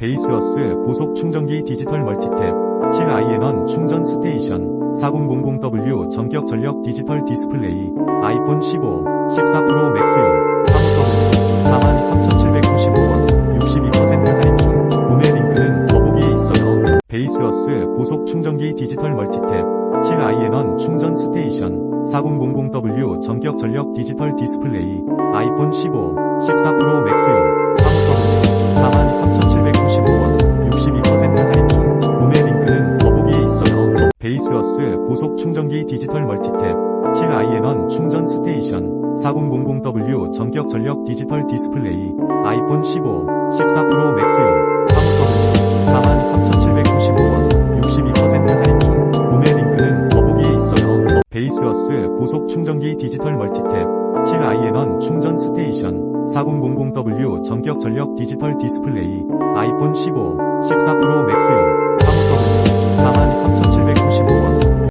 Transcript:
베이스어스 고속 충전기 디지털 멀티탭 7iN원 충전 스테이션 4000W 전격 전력 디지털 디스플레이 아이폰 15, 14 프로 맥스용 35W 43,795원 62% 할인 중 구매 링크는 더보기에 있어요. 베이스어스 고속 충전기 디지털 멀티탭 7iN원 충전 스테이션 4000W 전격 전력 디지털 디스플레이 아이폰 15, 14 프로 맥스용 베이스어스 고속 충전기 디지털 멀티탭 7iN원 충전 스테이션 4000W 전격 전력 디지털 디스플레이 아이폰 15, 14 프로 맥스용 35W 43,795원 62% 할인 중 구매 링크는 더보기에 있어요. 베이스어스 고속 충전기 디지털 멀티탭 7iN원 충전 스테이션 4000W 전격 전력 디지털 디스플레이 아이폰 15, 14 프로 맥스용